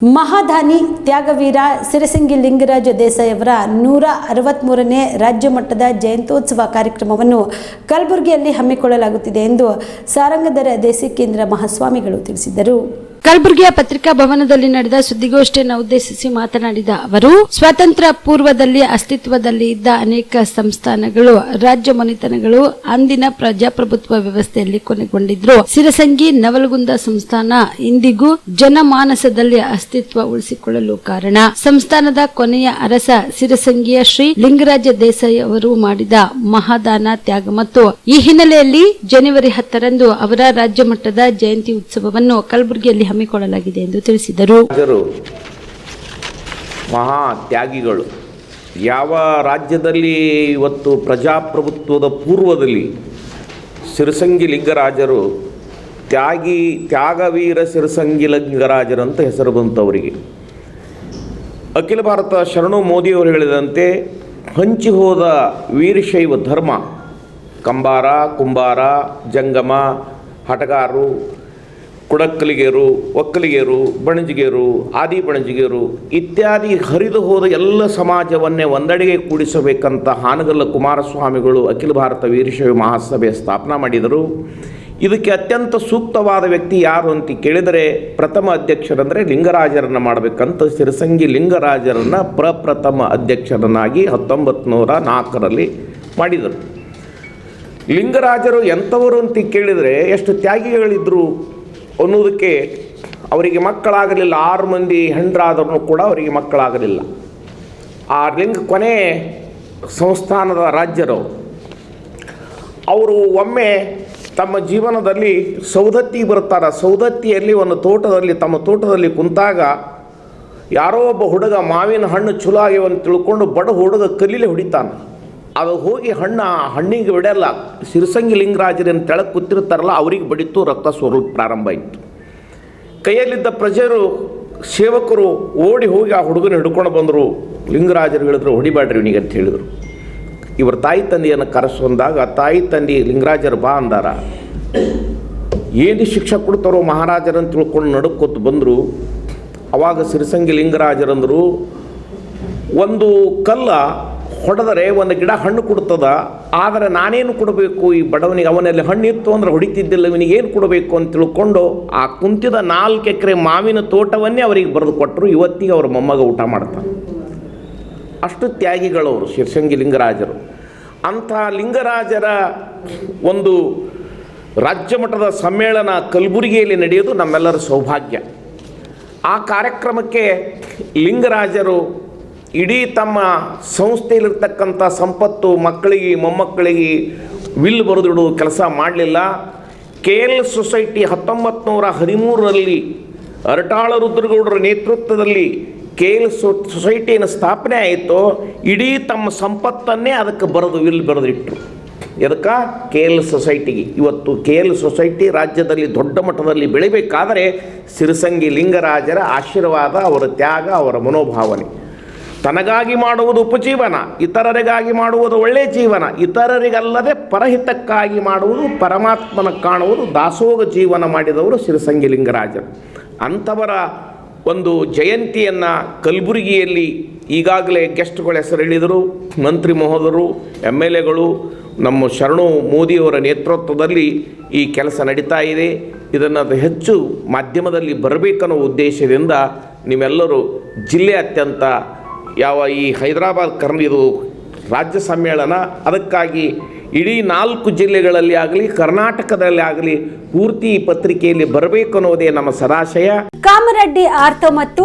ಮಹಾದಾನಿ ತ್ಯಾಗವೀರ ಸಿರಸಿಂಗಿ ಲಿಂಗರಾಜ ದೇಸಾಯಿ ಅವರ ನೂರ ಅರವತ್ತ್ಮೂರನೇ ರಾಜ್ಯ ಮಟ್ಟದ ಜಯಂತ್ಯೋತ್ಸವ ಕಾರ್ಯಕ್ರಮವನ್ನು ಕಲಬುರಗಿಯಲ್ಲಿ ಹಮ್ಮಿಕೊಳ್ಳಲಾಗುತ್ತಿದೆ ಎಂದು ಸಾರಂಗಧರ ದೇಸಿಕೇಂದ್ರ ಮಹಾಸ್ವಾಮಿಗಳು ತಿಳಿಸಿದರು. ಕಲಬುರಗಿಯ ಪತ್ರಿಕಾ ಭವನದಲ್ಲಿ ನಡೆದ ಸುದ್ದಿಗೋಷ್ಠಿಯನ್ನು ಉದ್ದೇಶಿಸಿ ಮಾತನಾಡಿದ ಅವರು, ಸ್ವಾತಂತ್ರ್ಯ ಪೂರ್ವದಲ್ಲಿ ಅಸ್ತಿತ್ವದಲ್ಲಿ ಇದ್ದ ಅನೇಕ ಸಂಸ್ಥಾನಗಳು, ರಾಜ್ಯ ಮನೆತನಗಳು, ಅಂದಿನ ಪ್ರಜಾಪ್ರಭುತ್ವ ವ್ಯವಸ್ಥೆಯಲ್ಲಿ ಕೊನೆಗೊಂಡಿದ್ರು. ಸಿರಸಂಗಿ ನವಲಗುಂದ ಸಂಸ್ಥಾನ ಇಂದಿಗೂ ಜನಮಾನಸದಲ್ಲಿ ಅಸ್ತಿತ್ವ ಉಳಿಸಿಕೊಳ್ಳಲು ಕಾರಣ. ಸಂಸ್ಥಾನದ ಕೊನೆಯ ಅರಸ ಸಿರಸಂಗಿಯ ಶ್ರೀ ಲಿಂಗರಾಜ ದೇಸಾಯಿ ಅವರು ಮಾಡಿದ ಮಹಾದಾನ ತ್ಯಾಗ ಮತ್ತು ಈ ಹಿನ್ನೆಲೆಯಲ್ಲಿ ಜನವರಿ ಹತ್ತರಂದು ಅವರ ರಾಜ್ಯ ಮಟ್ಟದ ಜಯಂತಿ ಉತ್ಸವವನ್ನು ಕಲಬುರಗಿಯಲ್ಲಿ ಹಮ್ಮಿಕೊಳ್ಳಲಾಗಿದೆ ಎಂದು ತಿಳಿಸಿದರು. ಮಹಾ ತ್ಯಾಗಿಗಳು ಯಾವ ರಾಜ್ಯದಲ್ಲಿ ಇವತ್ತು ಪ್ರಜಾಪ್ರಭುತ್ವದ ಪೂರ್ವದಲ್ಲಿ ಸಿರಸಂಗಿ ಲಿಂಗರಾಜರು, ತ್ಯಾಗಿ, ತ್ಯಾಗವೀರ ಸಿರಸಂಗಿ ಲಿಂಗರಾಜರು ಅಂತ ಹೆಸರು ಬಂತವರಿಗೆ. ಅಖಿಲ ಭಾರತ ಶರಣು ಮೋದಿಯವರು ಹೇಳಿದಂತೆ, ಹಂಚಿ ಹೋದ ವೀರಶೈವ ಧರ್ಮ, ಕಂಬಾರ, ಕುಂಬಾರ, ಜಂಗಮ, ಹಟಗಾರರು ಕುಡಕ್ಕಲಿಗೆರು ಒಕ್ಕಲಿಗೆರು, ಬಣಜಿಗೆರು, ಆದಿ ಬಣಜಿಗೆರು ಇತ್ಯಾದಿ ಹರಿದು ಹೋದ ಎಲ್ಲ ಸಮಾಜವನ್ನೇ ಒಂದೆಡೆಗೆ ಕೂಡಿಸಬೇಕಂತ ಹಾನಗಲ್ಲ ಕುಮಾರಸ್ವಾಮಿಗಳು ಅಖಿಲ ಭಾರತ ವೀರಶೈವ ಮಹಾಸಭೆ ಸ್ಥಾಪನಾ ಮಾಡಿದರು. ಇದಕ್ಕೆ ಅತ್ಯಂತ ಸೂಕ್ತವಾದ ವ್ಯಕ್ತಿ ಯಾರು ಅಂತ ಕೇಳಿದರೆ ಪ್ರಥಮ ಅಧ್ಯಕ್ಷರಂದರೆ ಲಿಂಗರಾಜರನ್ನು ಮಾಡಬೇಕಂತ ಸಿರಸಂಗಿ ಲಿಂಗರಾಜರನ್ನು ಪ್ರಪ್ರಥಮ ಅಧ್ಯಕ್ಷರನ್ನಾಗಿ ಹತ್ತೊಂಬತ್ತು ನೂರ ನಾಲ್ಕರಲ್ಲಿ ಮಾಡಿದರು. ಲಿಂಗರಾಜರು ಎಂಥವರು ಅಂತ ಕೇಳಿದರೆ ಎಷ್ಟು ತ್ಯಾಗಿಗಳಿದ್ರು ಅನ್ನೋದಕ್ಕೆ ಅವರಿಗೆ ಮಕ್ಕಳಾಗಲಿಲ್ಲ. ಆರು ಮಂದಿ ಹೆಂಡ್ರಾದರೂ ಕೂಡ ಅವರಿಗೆ ಮಕ್ಕಳಾಗಲಿಲ್ಲ. ಆ ಲಿಂಗ ಕೊನೆ ಸಂಸ್ಥಾನದ ರಾಜ್ಯರು. ಅವರು ಒಮ್ಮೆ ತಮ್ಮ ಜೀವನದಲ್ಲಿ ಸೌದತ್ತಿ ಬರ್ತಾರೆ ಸೌದತ್ತಿಯಲ್ಲಿ ಒಂದು ತೋಟದಲ್ಲಿ, ತಮ್ಮ ತೋಟದಲ್ಲಿ ಕುಂತಾಗ ಯಾರೋ ಒಬ್ಬ ಹುಡುಗ ಮಾವಿನ ಹಣ್ಣು ಚಲೋ ಆಗಿವೆ ಅಂತ ತಿಳ್ಕೊಂಡು ಬಡ ಹುಡುಗ ಕಲೀಲೆ ಹೊಡಿತಾನೆ. ಅದು ಹೋಗಿ ಹಣ್ಣು, ಹಣ್ಣಿಗೆ ಬಿಡಲ್ಲ ಸಿರಸಂಗಿ ಲಿಂಗರಾಜರೇನು ತೆಳಗೆ ಕೂತಿರ್ತಾರಲ್ಲ, ಅವ್ರಿಗೆ ಬಡಿತು ರಕ್ತ ಸೋರಲು ಪ್ರಾರಂಭ ಆಯಿತು. ಕೈಯಲ್ಲಿದ್ದ ಪ್ರಜೆಯರು ಸೇವಕರು ಓಡಿ ಹೋಗಿ ಆ ಹುಡುಗನ ಹಿಡ್ಕೊಂಡು ಬಂದರು. ಲಿಂಗರಾಜರು ಹೇಳಿದ್ರು ಹೊಡಿಬೇಡ್ರಿ ಇವನಿಗೆ ಅಂತ ಹೇಳಿದರು. ಇವ್ರ ತಾಯಿ ತಂದೆಯನ್ನು ಕರೆಸೊಂದಾಗ ತಾಯಿ ತಂದೆ ಲಿಂಗರಾಜರು ಬಾ ಅಂದಾರ. ಏನು ಶಿಕ್ಷೆ ಕೊಡ್ತಾರೋ ಮಹಾರಾಜರನ್ನು ತಿಳ್ಕೊಂಡು ನಡುಕೊತ್ತು ಬಂದರು. ಅವಾಗ ಸಿರಸಂಗಿ ಲಿಂಗರಾಜರಂದರು, ಒಂದು ಕಲ್ಲ ಹೊಡೆದರೆ ಒಂದು ಗಿಡ ಹಣ್ಣು ಕೊಡ್ತದ, ಆದರೆ ನಾನೇನು ಕೊಡಬೇಕು? ಈ ಬಡವನಿಗೆ ಅವನಲ್ಲಿ ಹಣ್ಣು ಇತ್ತು ಅಂದ್ರೆ ಹೊಡಿತಿದ್ದಿಲ್ಲ, ಇವನಿಗೆ ಏನು ಕೊಡಬೇಕು ಅಂತ ತಿಳ್ಕೊಂಡು ಆ ಕುಂತಿದ ನಾಲ್ಕು ಎಕರೆ ಮಾವಿನ ತೋಟವನ್ನೇ ಅವರಿಗೆ ಬರೆದು ಕೊಟ್ಟರು. ಇವತ್ತಿಗೆ ಅವ್ರ ಮೊಮ್ಮಗ ಊಟ ಮಾಡ್ತಾರೆ ಅಷ್ಟು ತ್ಯಾಗಿಗಳವರು ಶಿರ್ಸಂಗಿ ಲಿಂಗರಾಜರು. ಅಂಥ ಲಿಂಗರಾಜರ ಒಂದು ರಾಜ್ಯ ಮಟ್ಟದ ಸಮ್ಮೇಳನ ಕಲಬುರಗಿಯಲ್ಲಿ ನಡೆಯೋದು ನಮ್ಮೆಲ್ಲರ ಸೌಭಾಗ್ಯ. ಆ ಕಾರ್ಯಕ್ರಮಕ್ಕೆ ಲಿಂಗರಾಜರು ಇಡೀ ತಮ್ಮ ಸಂಸ್ಥೆಯಲ್ಲಿರ್ತಕ್ಕಂಥ ಸಂಪತ್ತು ಮಕ್ಕಳಿಗೆ, ಮೊಮ್ಮಕ್ಕಳಿಗೆ ವಿಲ್ ಬರೆದಿಡುವ ಕೆಲಸ ಮಾಡಲಿಲ್ಲ. ಕೆ ಎಲ್ ಸೊಸೈಟಿ ಹತ್ತೊಂಬತ್ತು ನೂರ ಹದಿಮೂರರಲ್ಲಿ ಅರಟಾಳ ರುದ್ರಗೌಡರ ನೇತೃತ್ವದಲ್ಲಿ ಕೆ ಎಲ್ ಸೊ ಸೊಸೈಟಿಯನ್ನು ಸ್ಥಾಪನೆ ಆಯಿತು. ಇಡೀ ತಮ್ಮ ಸಂಪತ್ತನ್ನೇ ಅದಕ್ಕೆ ಬರೆದು ವಿಲ್ ಬರೆದಿಟ್ಟರು ಎದಕ್ಕೆ? ಕೆ ಎಲ್ ಸೊಸೈಟಿಗೆ ಇವತ್ತು ಕೆ ಎಲ್ ಸೊಸೈಟಿ ರಾಜ್ಯದಲ್ಲಿ ದೊಡ್ಡ ಮಟ್ಟದಲ್ಲಿ ಬೆಳಿಬೇಕಾದರೆ ಸಿರಿಸಂಗಿ ಲಿಂಗರಾಜರ ಆಶೀರ್ವಾದ, ಅವರ ತ್ಯಾಗ, ಅವರ ಮನೋಭಾವನೆ. ತನಗಾಗಿ ಮಾಡುವುದು ಉಪಜೀವನ, ಇತರರಿಗಾಗಿ ಮಾಡುವುದು ಒಳ್ಳೆಯ ಜೀವನ, ಇತರರಿಗಲ್ಲದೆ ಪರಹಿತಕ್ಕಾಗಿ ಮಾಡುವುದು ಪರಮಾತ್ಮನ ಕಾಣುವುದು ದಾಸೋಗ ಜೀವನ ಮಾಡಿದವರು ಶಿರಸಂಗಿಲಿಂಗರಾಜರು ಅಂಥವರ ಒಂದು ಜಯಂತಿಯನ್ನು ಕಲಬುರಗಿಯಲ್ಲಿ ಈಗಾಗಲೇ ಗೆಸ್ಟ್ಗಳ ಹೆಸರು ಹೇಳಿದರು, ಮಂತ್ರಿ ಮಹೋದರು ಎಂ ಎಲ್ ಎಗಳು ನಮ್ಮ ಶರಣು ಮೋದಿಯವರ ನೇತೃತ್ವದಲ್ಲಿ ಈ ಕೆಲಸ ನಡೀತಾ ಇದೆ. ಇದನ್ನು ಹೆಚ್ಚು ಮಾಧ್ಯಮದಲ್ಲಿ ಬರಬೇಕನ್ನೋ ಉದ್ದೇಶದಿಂದ ನಿಮ್ಮೆಲ್ಲರೂ ಜಿಲ್ಲೆ ಜಿಲ್ಲೆಯಾದ್ಯಂತ ಯಾವ ಈ ಹೈದರಾಬಾದ್ ಕರ್ನ ಇದು ರಾಜ್ಯ ಸಮ್ಮೇಳನ, ಅದಕ್ಕಾಗಿ ಇಡೀ ನಾಲ್ಕು ಜಿಲ್ಲೆಗಳಲ್ಲಿ ಆಗಲಿ, ಕರ್ನಾಟಕದಲ್ಲಿ ಆಗಲಿ ಪೂರ್ತಿ ಪತ್ರಿಕೆಯಲ್ಲಿ ಬರಬೇಕು ಅನ್ನೋದೇ ನಮ್ಮ ಸದಾಶಯ. ಕಾಮರೆಡ್ಡಿ ಆರ್ತ ಮತ್ತು